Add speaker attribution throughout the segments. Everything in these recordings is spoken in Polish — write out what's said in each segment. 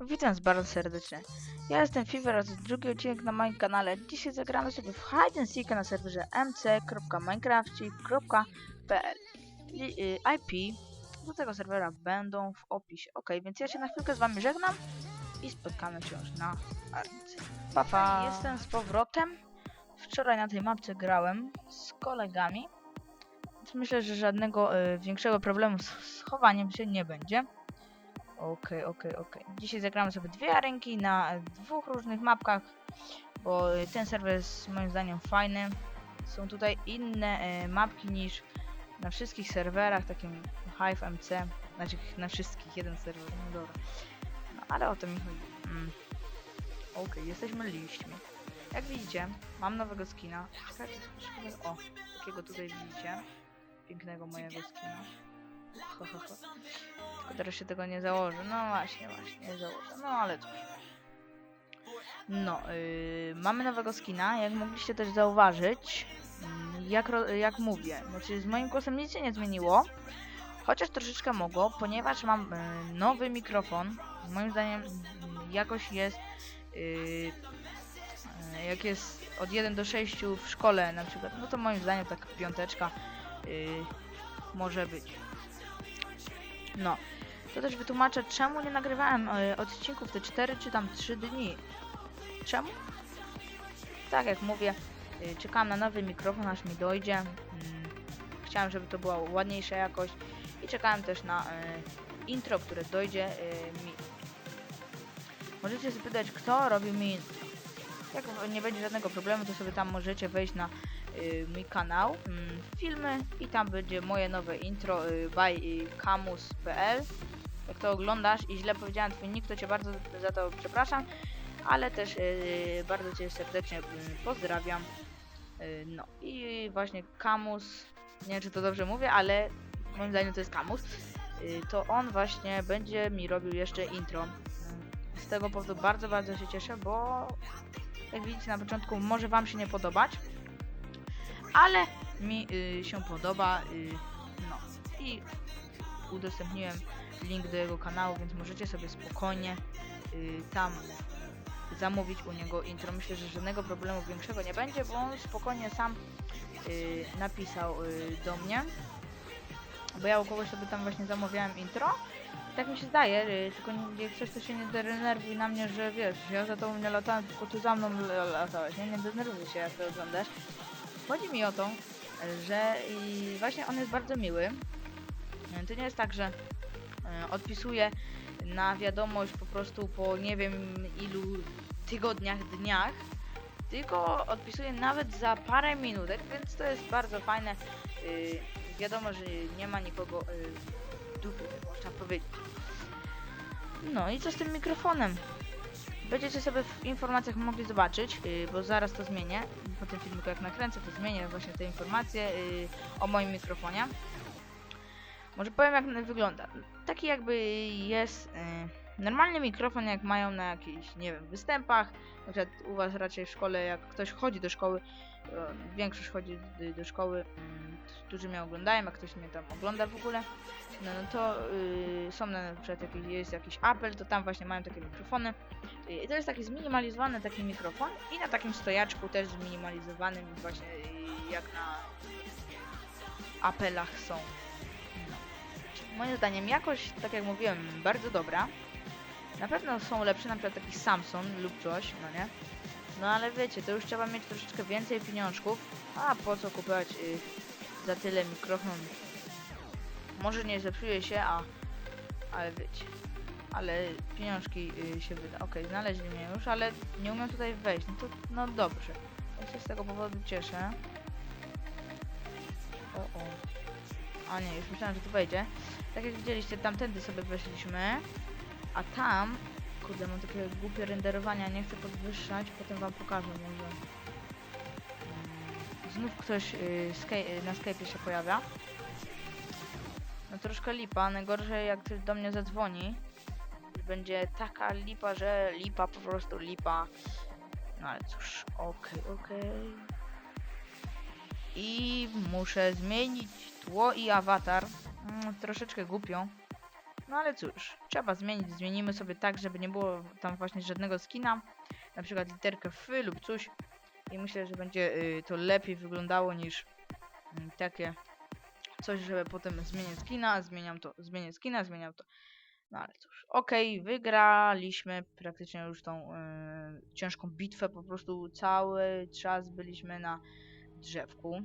Speaker 1: Witam was bardzo serdecznie. Ja jestem Fever, a to drugi odcinek na moim kanale. Dzisiaj zagramy sobie w Hide and Seek na serwerze mc.minecraft.pl Li- y, IP do tego serwera będą w opisie. Ok, więc ja się na chwilkę z wami żegnam i spotkamy się już na arence. Pa, pa. Jestem z powrotem. Wczoraj na tej mapce grałem z kolegami. Więc myślę, że żadnego y, większego problemu z z chowaniem się nie będzie. Okej, okej, okej. Dzisiaj zagramy sobie dwie arenki na dwóch różnych mapkach, bo ten serwer jest moim zdaniem fajny. Są tutaj inne e, mapki niż na wszystkich serwerach, takim Hive MC. Znaczy na wszystkich, jeden serwer, no dobra. No ale o to mi chodzi. Mm. Okej, jesteśmy liśćmi. Jak widzicie, mam nowego skina. Szkoda- o, takiego tutaj widzicie. Pięknego mojego skina. Ho, teraz się tego nie założę. No właśnie, właśnie, nie założę. No ale cóż. No, yy, mamy nowego skina, jak mogliście też zauważyć. mm, Jak, jak mówię, znaczy z moim głosem nic się nie zmieniło. Chociaż troszeczkę mogło, ponieważ mam yy, nowy mikrofon. Moim zdaniem jakoś jest. Yy, jak jest od 1 do 6 w szkole na przykład, no to moim zdaniem tak piąteczka yy, może być. No, to też wytłumaczę, czemu nie nagrywałem e, odcinków te 4 czy tam 3 dni. Czemu? Tak jak mówię, e, czekałam na nowy mikrofon, aż mi dojdzie. Mm, chciałem, żeby to była ładniejsza jakość i czekałem też na e, intro, które dojdzie e, mi. Możecie zapytać, kto robił mi intro. Jak nie będzie żadnego problemu, to sobie tam możecie wejść na y, mój kanał, mm, filmy i tam będzie moje nowe intro y, by y, kamus.pl. Jak to oglądasz i źle powiedziałem twój nick, to cię bardzo za to przepraszam, ale też y, bardzo cię serdecznie y, pozdrawiam. Y, no i właśnie Kamus, nie wiem czy to dobrze mówię, ale moim zdaniem to jest Kamus. Y, to on właśnie będzie mi robił jeszcze intro. Y, Z tego powodu bardzo, bardzo się cieszę, bo jak widzicie na początku może wam się nie podobać, ale mi y, się podoba. Y, no i udostępniłem link do jego kanału, więc możecie sobie spokojnie y, tam zamówić u niego intro. Myślę, że żadnego problemu większego nie będzie, bo on spokojnie sam y, napisał y, do mnie. Bo ja u kogoś sobie tam właśnie zamawiałem intro. Tak mi się zdaje, y, tylko jak coś to się nie denerwuj na mnie, że wiesz, ja za tobą nie latałem, tylko ty za mną latałeś, nie? Nie denerwuj się, jak to oglądasz. Chodzi mi o to, że właśnie on jest bardzo miły. To nie jest tak, że y, odpisuje na wiadomość po prostu po nie wiem ilu tygodniach, dniach, tylko odpisuje nawet za parę minutek, więc to jest bardzo fajne. Y, wiadomo, że nie ma nikogo y, tak można powiedzieć. No i co z tym mikrofonem? Będziecie sobie w informacjach mogli zobaczyć, y, bo zaraz to zmienię. Po tym filmiku jak nakręcę, to zmienię właśnie te informacje y, o moim mikrofonie. Może powiem jak wygląda. Taki jakby jest y, normalny mikrofon jak mają na jakichś, nie wiem, występach. Na przykład u was raczej w szkole, jak ktoś chodzi do szkoły, y, większość chodzi do, szkoły, mm, którzy mnie oglądają, jak ktoś mnie tam ogląda w ogóle, no, no to y, są na przykład jakiś, jest jakiś apel, to tam właśnie mają takie mikrofony. I to jest taki zminimalizowany taki mikrofon i na takim stojaczku też zminimalizowanym właśnie y, jak na apelach są. No. Moim zdaniem jakość, tak jak mówiłem, bardzo dobra. Na pewno są lepsze, na przykład taki Samsung lub coś, no nie? No ale wiecie, to już trzeba mieć troszeczkę więcej pieniążków. A po co kupować y, za tyle mikrofon? Może nie zepsuje się, a... Ale wiecie. Ale pieniążki y, się wyda. Okej, znaleźli mnie już, ale nie umiem tutaj wejść. No to, no dobrze. Ja się z tego powodu cieszę. O, o. A nie, już myślałem, że tu wejdzie. Tak jak widzieliście, tamtędy sobie weszliśmy. A tam... Kurde, mam takie głupie renderowania, nie chcę podwyższać, potem wam pokażę może. Mm, Znów ktoś y, y, na Skype'ie się pojawia. No troszkę lipa, najgorzej jak ktoś do mnie zadzwoni. Będzie taka lipa, że lipa, po prostu lipa. No ale cóż, okej, okej. I muszę zmienić tło i awatar. Mm, troszeczkę głupio. No ale cóż, trzeba zmienić, zmienimy sobie tak, żeby nie było tam właśnie żadnego skina, na przykład literkę F lub coś i myślę, że będzie y, to lepiej wyglądało niż mm, takie coś, żeby potem zmieniać skina, zmieniam to, zmienię skina, zmieniam to. No ale cóż, okej, wygraliśmy praktycznie już tą y, ciężką bitwę, po prostu cały czas byliśmy na drzewku.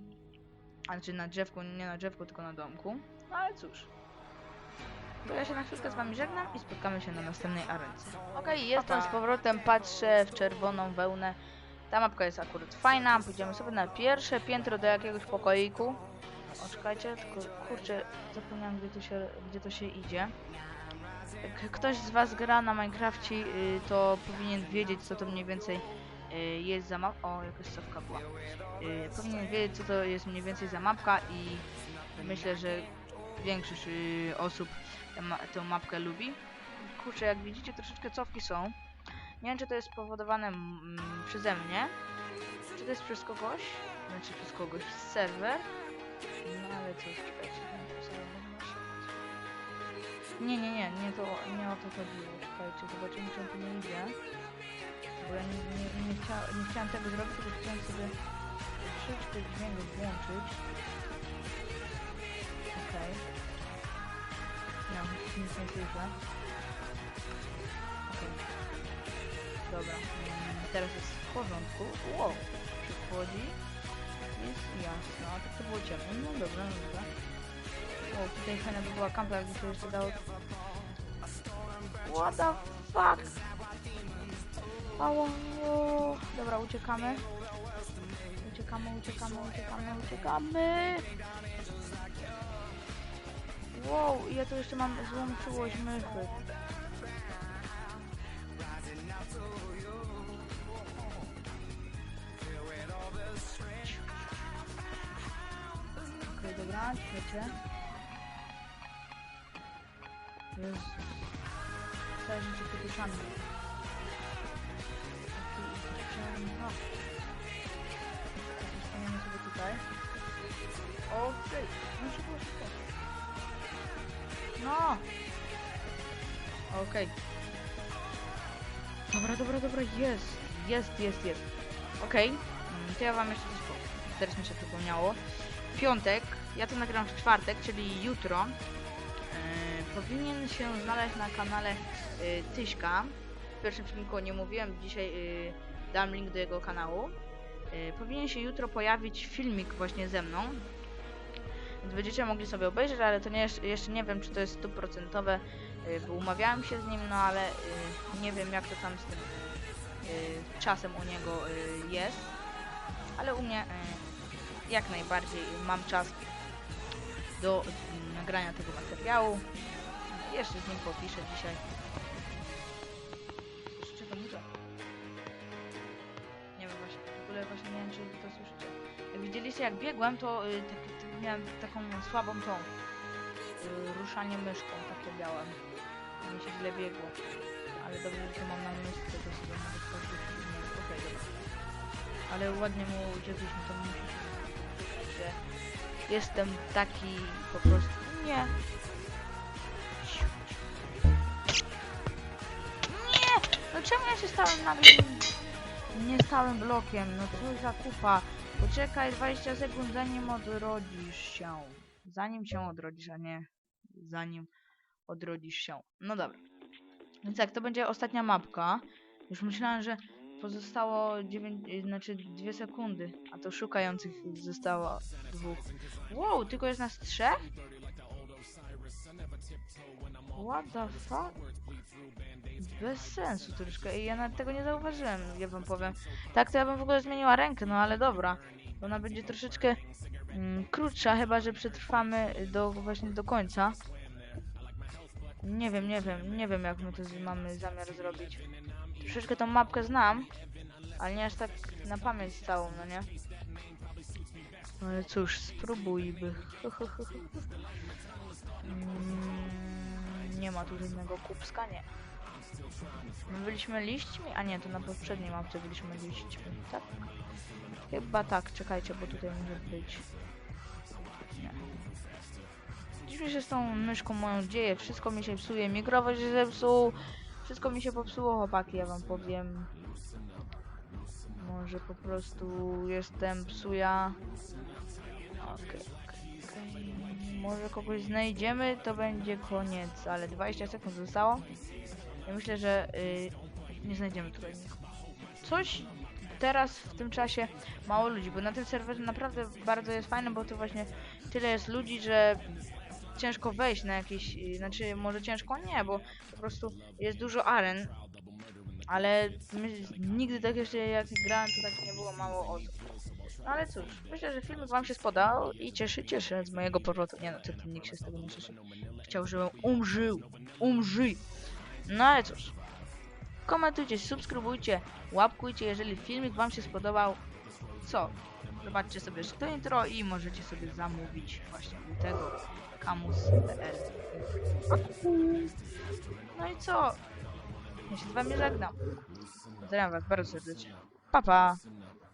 Speaker 1: Znaczy na drzewku, nie na drzewku, tylko na domku. No ale cóż. To ja się na chwilkę z wami żegnam i spotkamy się na następnej arence. Okej, jestem z powrotem, patrzę w czerwoną wełnę. Ta mapka jest akurat fajna. Pójdziemy sobie na pierwsze piętro do jakiegoś pokoiku. O, czekajcie, tylko kurczę, zapomniałem gdzie to się, gdzie to się idzie. Jak ktoś z was gra na Minecrafcie, y, to powinien wiedzieć co to mniej więcej y, jest za mapka. O, jakaś sławka była. Y, powinien wiedzieć co to jest mniej więcej za mapka i myślę, że większość y, osób tę ma tę mapkę lubi. Kurczę, jak widzicie troszeczkę cofki są. Nie wiem czy to jest spowodowane mm, przeze mnie, czy to jest przez kogoś, znaczy przez kogoś, serwer. No ale cóż, czekajcie, nie. Nie, nie, nie, to, nie o to chodziło. Czekajcie, zobaczymy czy on tu nie idzie. Bo ja nie, nie, nie, chcia, nie chciałam tego zrobić, tylko chciałam sobie troszeczkę dźwięku włączyć. Okej. No, nic nie słyszę. Okej. Dobra, mm, teraz jest w porządku. Wow, przychodzi. Jest jasno, a tak to było ciemno. No dobra, no dobra. O, tutaj fajna by była kampa, jakby się jeszcze dało... What the fuck? Ała, o, dobra, uciekamy. Uciekamy, uciekamy, uciekamy, uciekamy. Wow, ja tu jeszcze mam złą czułość myszy. Okej, dobra, czekajcie. Jezus. Całe życie poduszami. No. Zostaniemy sobie tutaj. Okej, no szybko, szybko. No! Okej. Dobra, dobra, dobra, jest. Jest, jest, jest. Okej, mm, to ja wam jeszcze coś powiem. Teraz mi się przypomniało. Piątek, ja to nagram w czwartek, czyli jutro. Yy, powinien się znaleźć na kanale yy, Tyśka. W pierwszym filmiku nie mówiłem, dzisiaj yy, dam link do jego kanału. Yy, powinien się jutro pojawić filmik właśnie ze mną. Więc będziecie mogli sobie obejrzeć, ale to nie, jest- jeszcze nie wiem, czy to jest stuprocentowe, yy, bo umawiałem się z nim, no ale yy, nie wiem, jak to tam z tym yy, czasem u niego jest. Ale u mnie jak najbardziej mam czas do yy, nagrania tego materiału. Jeszcze z nim popiszę dzisiaj. Słyszycie to muszę? Nie wiem właśnie, w ogóle właśnie nie wiem, czy to słyszycie. Jak widzieliście jak biegłem, to miałem taką słabą tą yy, ruszanie myszką, takie miałem. Mi się źle biegło. Ale dobrze, że mam na myszce, to sobie mogę. Nie, okej, dobra. Ale ładnie mu uciekliśmy, to musi się jestem taki po prostu... Nie. Nie! No czemu ja się stałem nagle nie stałym blokiem? No co za kupa. Poczekaj 20 sekund zanim odrodzisz się. Zanim się odrodzisz, a nie zanim odrodzisz się. No dobra. Więc tak, to będzie ostatnia mapka. Już myślałem, że pozostało 9, znaczy 2 sekundy, a to szukających zostało dwóch. Wow, tylko jest nas trzech? What the fuck? Bez sensu troszkę. I ja nawet tego nie zauważyłem, ja wam powiem. Tak to ja bym w ogóle zmieniła rękę, no ale dobra. Ona będzie troszeczkę mm, krótsza, chyba że przetrwamy do właśnie do końca. Nie wiem, nie wiem, nie wiem jak my to mamy zamiar zrobić. Troszeczkę tą mapkę znam, ale nie aż tak na pamięć całą, no nie? Ale cóż, spróbujmy. Mm, nie ma tu żadnego kupska, nie. My byliśmy liśćmi? A nie, to na poprzedniej mapce byliśmy liśćmi, tak? Chyba tak, czekajcie, bo tutaj może być... Nie. Dziś mi się z tą myszką moją dzieje, wszystko mi się psuje, mikrofon się zepsuł, wszystko mi się popsuło, chłopaki, ja wam powiem. Może po prostu jestem psuja. Okej, okej, okej. Może kogoś znajdziemy, to będzie koniec, ale 20 sekund zostało. Ja myślę, że y, nie znajdziemy tutaj nikogo. Coś teraz w tym czasie mało ludzi, bo na tym serwerze naprawdę bardzo jest fajne, bo to właśnie tyle jest ludzi, że ciężko wejść na jakieś, znaczy może ciężko nie, bo po prostu jest dużo aren, ale nigdy tak jeszcze jak grałem, to tak nie było mało osób. No ale cóż, myślę, że filmik wam się spodał i cieszy, cieszę z mojego powrotu. Nie no, co ty, nikt się z tego nie cieszy. Chciał, żebym umrzył, umrzyj. No ale cóż, komentujcie, subskrybujcie, łapkujcie, jeżeli filmik wam się spodobał. Co? Zobaczcie sobie jeszcze to intro i możecie sobie zamówić właśnie tego kamus.pl No i co? Ja się z wami żegnam. Pozdrawiam was bardzo serdecznie. Pa pa!